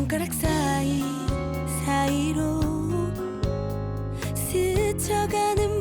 손가락 사이 사이로 스쳐가는